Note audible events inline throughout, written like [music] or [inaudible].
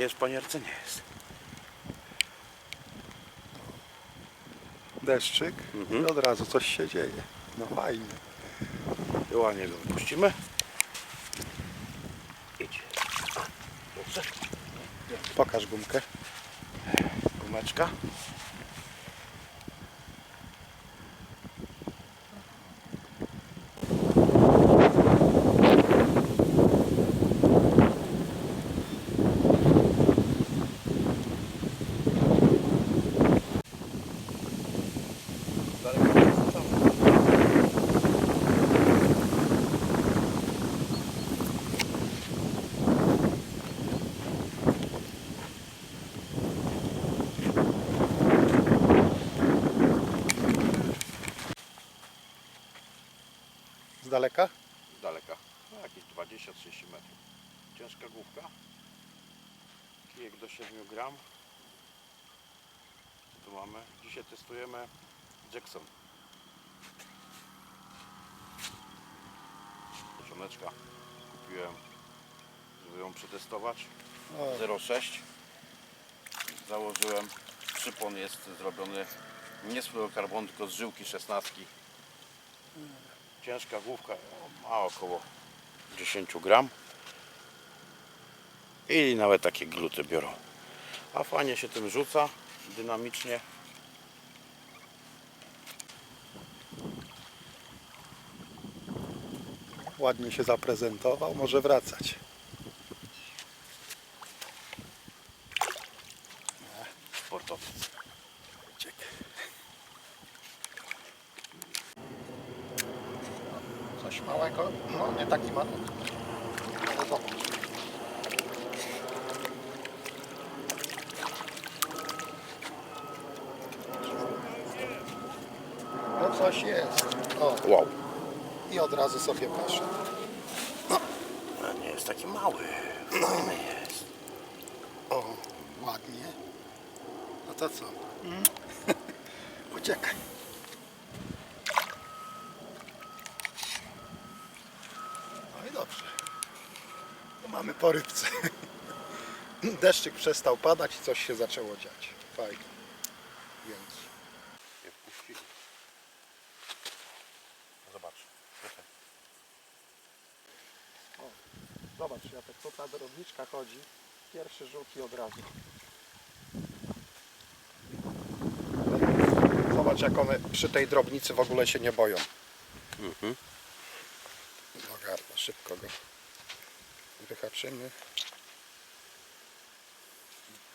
Jest panierce? Nie jest. Deszczyk Mhm. i od razu coś się dzieje. No fajnie. I ładnie go wypuścimy. Idź. Dobrze. Pokaż gumkę. Gumeczka. Daleka? Z daleka. No, jakieś 20-30 metrów. Ciężka główka. Kijek do 7 gram. Co tu mamy? Dzisiaj testujemy Jackson. Żoneczka kupiłem, żeby ją przetestować. O, 0,6 założyłem. Przypon jest zrobiony nie z fluorokarbonu, tylko z żyłki 16. Ciężka główka ma około 10 gram. I nawet takie gluty biorą. A fajnie się tym rzuca, dynamicznie. ładnie się zaprezentował, może wracać. Sportowiec. Ciek. Coś małego, no nie taki mały. Ale zobacz. No coś jest. O, Wow. i od razu sobie poszedł. A nie jest taki mały. Fajny jest. O, ładnie. No to co? [laughs] Uciekaj. No i dobrze. No mamy po rybce. [laughs] Deszczyk przestał padać i coś się zaczęło dziać. Fajnie. Więc Nie wpuścili. Zobacz. Tutaj. zobacz, Jacek, co ta drobniczka chodzi. Pierwszy rzut i od razu. Zobacz, jak one przy tej drobnicy w ogóle się nie boją. Mhm. No garba, szybko go wyhaczymy.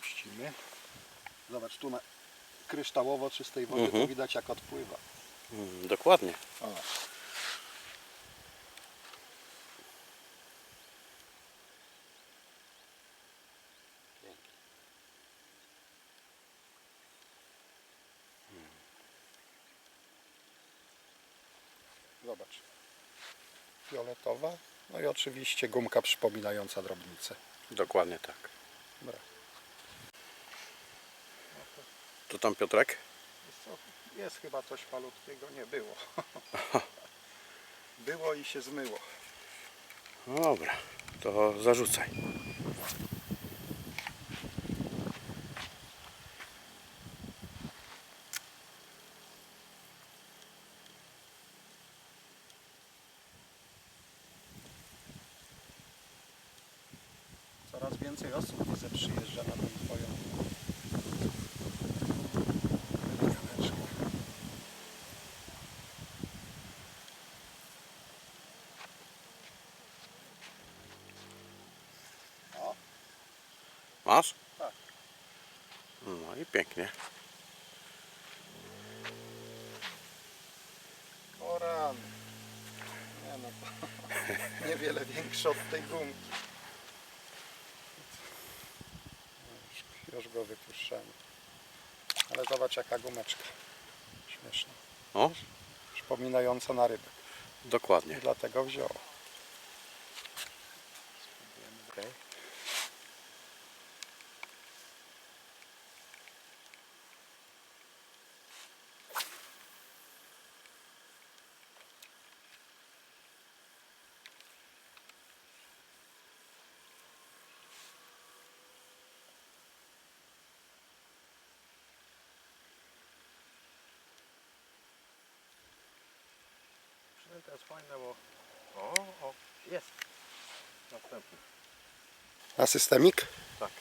Puścimy. Zobacz, tu na kryształowo czystej wody Mhm. to widać jak odpływa. Mm, dokładnie. O. Zobacz. Fioletowa. No i oczywiście gumka przypominająca drobnicę. Dokładnie tak. Dobra. To tam Piotrek? Jest chyba coś malutkiego, nie było. było i się zmyło. No dobra, to zarzucaj. Coraz więcej osób widzę przyjeżdża na tę twoją wymianeczkę. O, Masz? Tak. No i pięknie. o rany. Nie no to [laughs] niewiele większe od tej gumki. Już, go wypuszczamy. Ale zobacz jaka gumeczka. Śmieszna. O, Przypominająca na rybę. I dokładnie. dlatego wziął. Okej. To jest fajne, bo... O, o, jest. Następny. A systemik? Tak.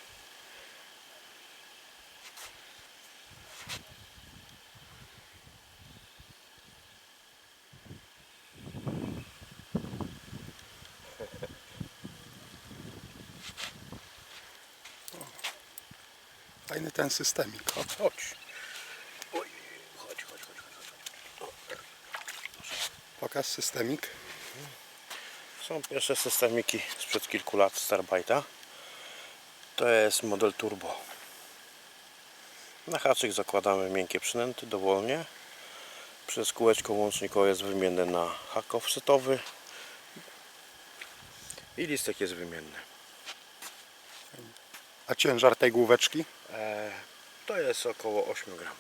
Fajny ten systemik. Chodź. Oj, chodź, chodź, chodź, chodź. Pokaż systemik. Są pierwsze systemiki sprzed kilku lat Starbite'a. To jest model turbo. Na haczyk zakładamy miękkie przynęty dowolnie. Przez kółeczko łącznikowe jest wymienny na hak offsetowy. I listek jest wymienny. A ciężar tej główeczki? E, to jest około 8 gram.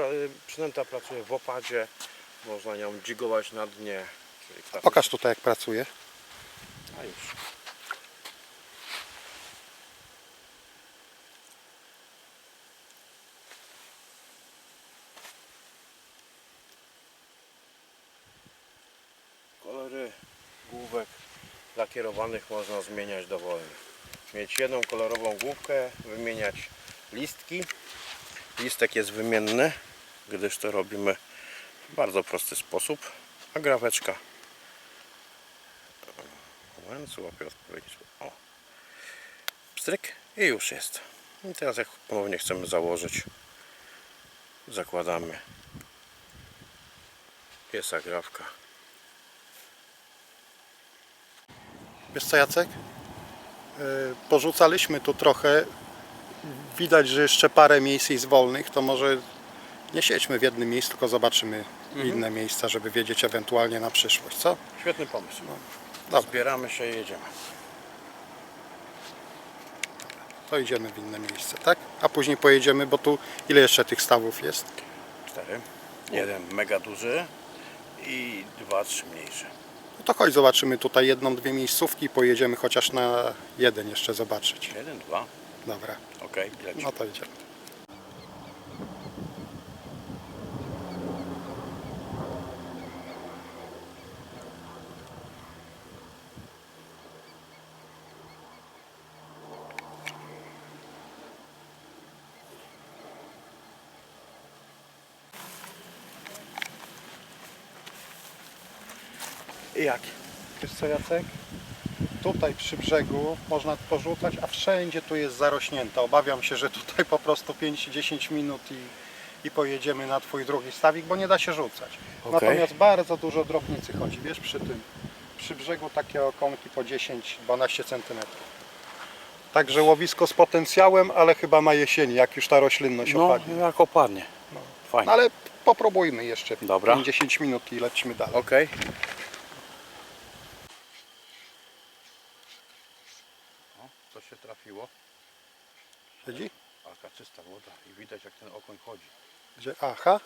Pra- Przynęta pracuje w opadzie. Można nią dzigować na dnie. klasyczny- Pokaż tutaj jak pracuje. A już. Kolory główek lakierowanych można zmieniać dowolnie. Mieć jedną kolorową główkę, wymieniać listki. Listek jest wymienny, gdyż to robimy w bardzo prosty sposób. A graweczka Moment, złapię odpowiedź. O. Pstryk i już jest. I teraz jak ponownie chcemy założyć, zakładamy. Jest agrawka. Wiesz co Jacek? Yy, Porzucaliśmy tu trochę. Widać, że jeszcze parę miejsc jest wolnych. To może nie siedźmy w jednym miejscu, tylko zobaczymy inne miejsca, żeby wiedzieć ewentualnie na przyszłość, co? Świetny pomysł. Dobra. Zbieramy się i jedziemy. To idziemy w inne miejsce, tak? A później pojedziemy, bo tu ile jeszcze tych stawów jest? Cztery. Jeden mega duży i dwa, trzy mniejsze. No to chodź, zobaczymy tutaj jedną, dwie miejscówki i pojedziemy chociaż na jeden jeszcze zobaczyć. Jeden, dwa. Dobra, Okej, lecimy. no to idziemy. I jak? Wiesz co Jacek? Tutaj przy brzegu można porzucać, a wszędzie tu jest zarośnięte. Obawiam się, że tutaj po prostu 5-10 minut i, i pojedziemy na Twój drugi stawik, bo nie da się rzucać. Okej. Natomiast bardzo dużo drobnicy chodzi, wiesz, przy tym. Przy brzegu takie okonki po 10-12 cm. Także łowisko z potencjałem, ale chyba na jesieni, jak już ta roślinność No, opadnie. jak opadnie. Fajnie. No, ale popróbujmy jeszcze Dobra. 10 minut i lecimy dalej. Okej. O, co się trafiło? Siedzi? Taka czysta woda i widać jak ten okoń chodzi. Gdzie? Aha.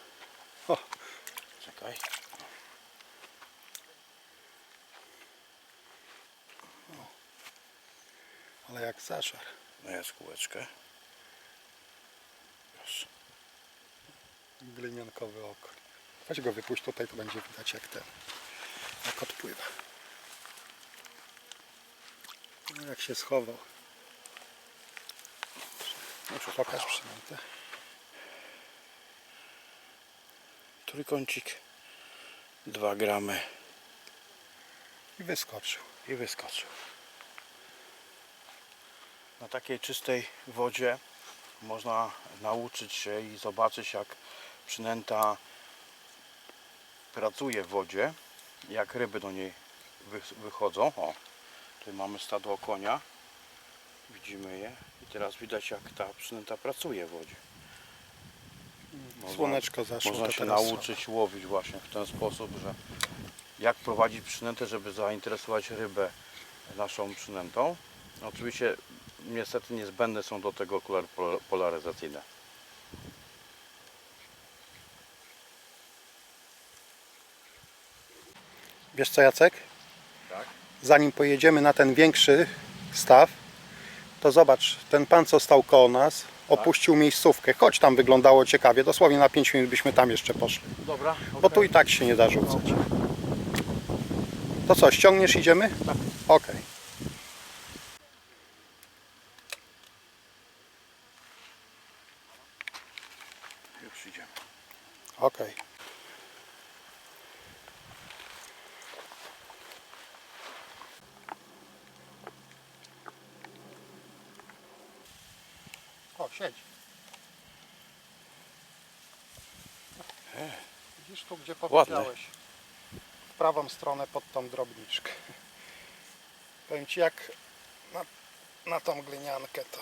O, Czekaj. ale jak zażar. No jest kółeczkę. Proszę. gliniankowy okoń. Weź go wypuść tutaj, to będzie widać jak ten, jak odpływa. No, jak się schował. Pokaż przynętę. Trójkącik. 2 gramy I wyskoczył. i wyskoczył. Na takiej czystej wodzie można nauczyć się i zobaczyć jak przynęta pracuje w wodzie, jak ryby do niej wy- wychodzą. O, tutaj mamy stadło konia. Widzimy je i teraz widać jak ta przynęta pracuje w wodzie. Można- Słoneczko zaszło. Można się nauczyć łowić właśnie w ten sposób, że jak prowadzić przynętę, żeby zainteresować rybę naszą przynętą. Oczywiście niestety niezbędne są do tego okulary pol- polaryzacyjne. Wiesz co Jacek? Zanim pojedziemy na ten większy staw, to zobacz, ten pan co stał koło nas, opuścił miejscówkę. Choć tam wyglądało ciekawie, dosłownie na 5 minut byśmy tam jeszcze poszli. Dobra. Bo tu i tak się nie da rzucać. To co, ściągniesz, idziemy? Tak. Okej. Już idziemy. Okej. O, siedź. Powiedziałeś? W prawą stronę pod tą drobniczkę. Powiem Ci, jak na, na tą gliniankę to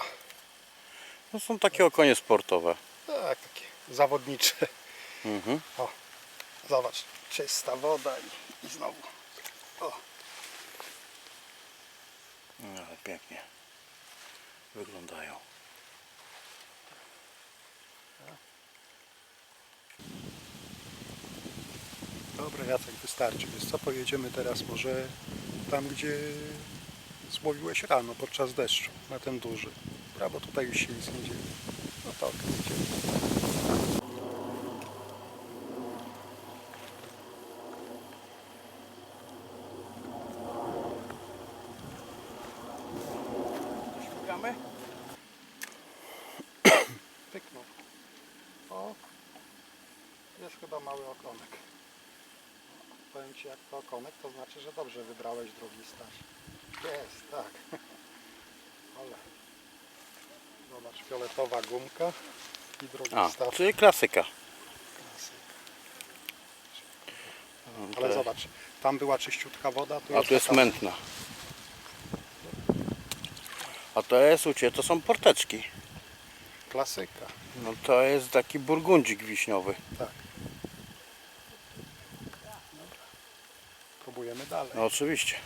No są takie okonie sportowe. tak, takie zawodnicze. Mhm. Zobacz, czysta woda i, i znowu. O, No, ale pięknie wyglądają. Dobra Jacek, wystarczy. Wiesz co, pojedziemy teraz może tam, gdzie złowiłeś rano podczas deszczu, na ten duży. Prawo tutaj już się nic nie dzieje. No to okej, idziemy. Pyknął. O, jest chyba mały okonek. Powiem Ci, jak to okonek, to znaczy, że dobrze wybrałeś drugi staż. Jest, tak. [laughs] Ale zobacz, fioletowa gumka i drugi A, staw. czyli klasyka. Klasyk. No, Ale zobacz, tam była czyściutka woda, tu A tu jest taka- mętna. A to jest u Ciebie, to są porteczki. Klasyka, No to jest taki burgundzik wiśniowy. tak. Dalej. No oczywiście.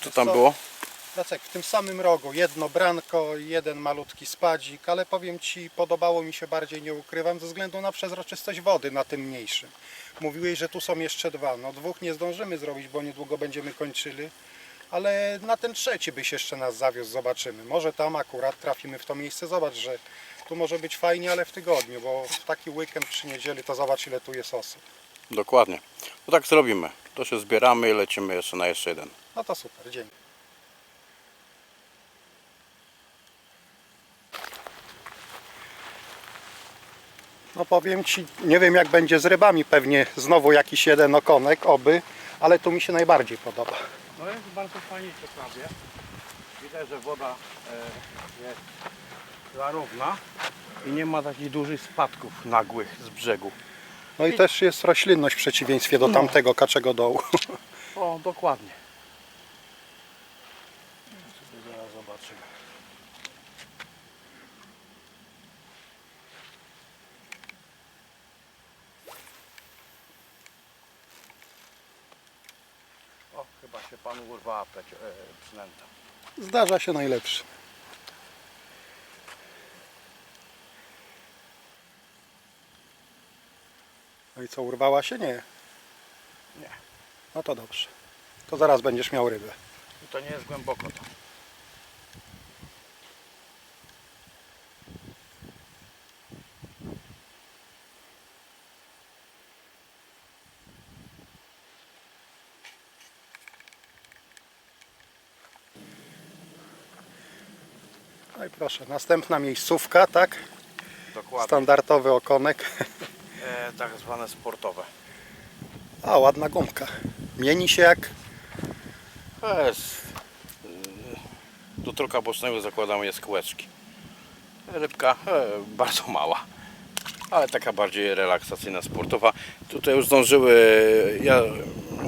Co tam było? Jacek, w tym samym rogu jedno branko, jeden malutki spadzik, ale powiem Ci, podobało mi się bardziej, nie ukrywam, ze względu na przezroczystość wody na tym mniejszym. Mówiłeś, że tu są jeszcze dwa. No dwóch nie zdążymy zrobić, bo niedługo będziemy kończyli, ale na ten trzeci byś jeszcze nas zawiózł, zobaczymy. Może tam akurat trafimy w to miejsce, zobacz, że tu może być fajnie, ale w tygodniu, bo w taki weekend przy niedzieli to zobacz ile tu jest osób. Dokładnie. No tak zrobimy. To się zbieramy i lecimy jeszcze na jeszcze jeden. No to super, dzięki. No powiem Ci, nie wiem jak będzie z rybami, pewnie znowu jakiś jeden okonek, oby, ale tu mi się najbardziej podoba. No jest bardzo fajnie ciekawie. Widać, że woda e, jest klarowna i nie ma takich dużych spadków nagłych z brzegu. No i też jest roślinność w przeciwieństwie do tamtego kaczego dołu. O, dokładnie. Sobie zaraz zobaczymy. O, chyba się panu urwała pleć, e, przynęta. Zdarza się najlepszy. No i co, urwała się? Nie. Nie. No to dobrze. To zaraz będziesz miał rybę. I to nie jest głęboko to. No i proszę, następna miejscówka, tak? Dokładnie. Standardowy okonek. E, tak zwane sportowe. A, ładna gumka. Mieni się jak... To jest... e, Do troka bocznego zakładamy jest kółeczki. Rybka e, bardzo mała. Ale taka bardziej relaksacyjna, sportowa. Tutaj już zdążyły ja,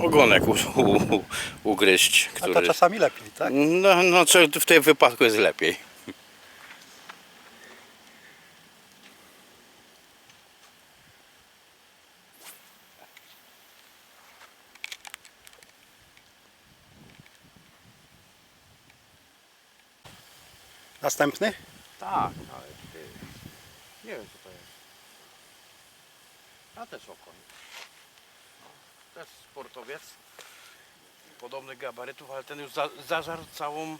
ogonek u, u, ugryźć. A to Który... czasami lepiej, tak? No, no w tym wypadku jest lepiej. Następny? Tak, ale ty, nie wiem co to jest. A też okoń. No, też sportowiec. Podobnych gabarytów, ale ten już za, zażarł całą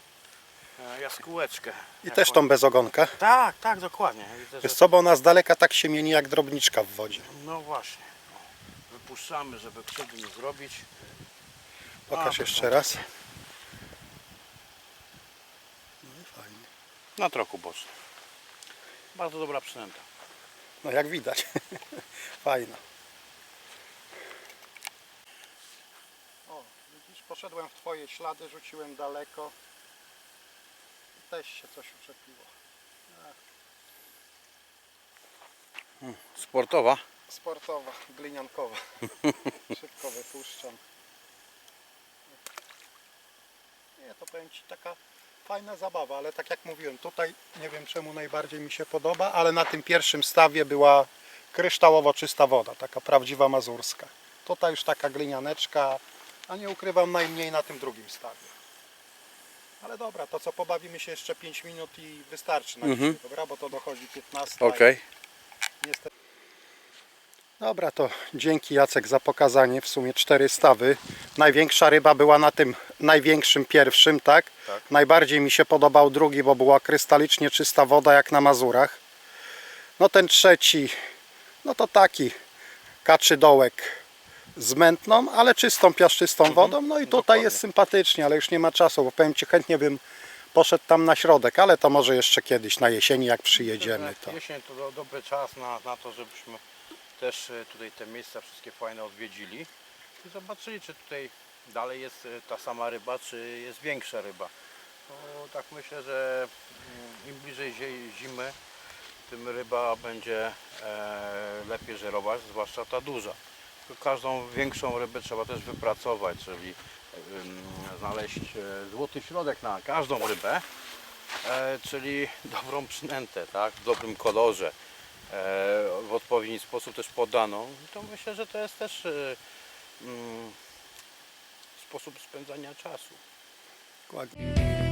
e, jaskółeczkę. I też tą bez ogonka. Tak, tak, dokładnie. Widzę, Wiesz że... co, bo ona z daleka tak się mieni jak drobniczka w wodzie. No właśnie. Wypuszczamy, żeby krzywdy nie zrobić. Pokaż A, jeszcze raz. No i fajnie. Na troku bocznym. Bardzo dobra przynęta. No jak widać. [laughs] Fajna. O, widzisz, poszedłem w twoje ślady, rzuciłem daleko. I też się coś uczepiło. Sportowa. Sportowa, gliniankowa. [laughs] Szybko wypuszczam. Nie, to powiem Ci taka fajna zabawa, ale tak jak mówiłem, tutaj nie wiem czemu najbardziej mi się podoba, ale na tym pierwszym stawie była kryształowo czysta woda, taka prawdziwa mazurska. Tutaj już taka glinianeczka, a nie ukrywam najmniej na tym drugim stawie. Ale dobra, to co pobawimy się jeszcze 5 minut i wystarczy na Mhm. dzisiaj, dobra, bo to dochodzi 15. Okej. Niestety. Dobra, to dzięki Jacek za pokazanie. W sumie cztery stawy. Największa ryba była na tym największym pierwszym, tak? Tak. Najbardziej mi się podobał drugi, bo była krystalicznie czysta woda jak na Mazurach. No ten trzeci, no to taki kaczy dołek z mętną, ale czystą, piaszczystą wodą. No i tutaj dokładnie. jest sympatycznie, ale już nie ma czasu, bo powiem Ci chętnie bym poszedł tam na środek, ale to może jeszcze kiedyś na jesieni jak przyjedziemy. To. Jesień to do, dobry czas na, na to, żebyśmy też e, tutaj te miejsca wszystkie fajne odwiedzili i zobaczyli, czy tutaj dalej jest e, ta sama ryba, czy jest większa ryba. No, tak myślę, że mm, im bliżej zimy, tym ryba będzie e, lepiej żerować, zwłaszcza ta duża. Każdą większą rybę trzeba też wypracować, czyli znaleźć złoty środek na każdą rybę, czyli dobrą przynętę, tak, w dobrym kolorze, w odpowiedni sposób też podaną. To myślę, że to jest też e, mm, sposób spędzania czasu. Dokładnie.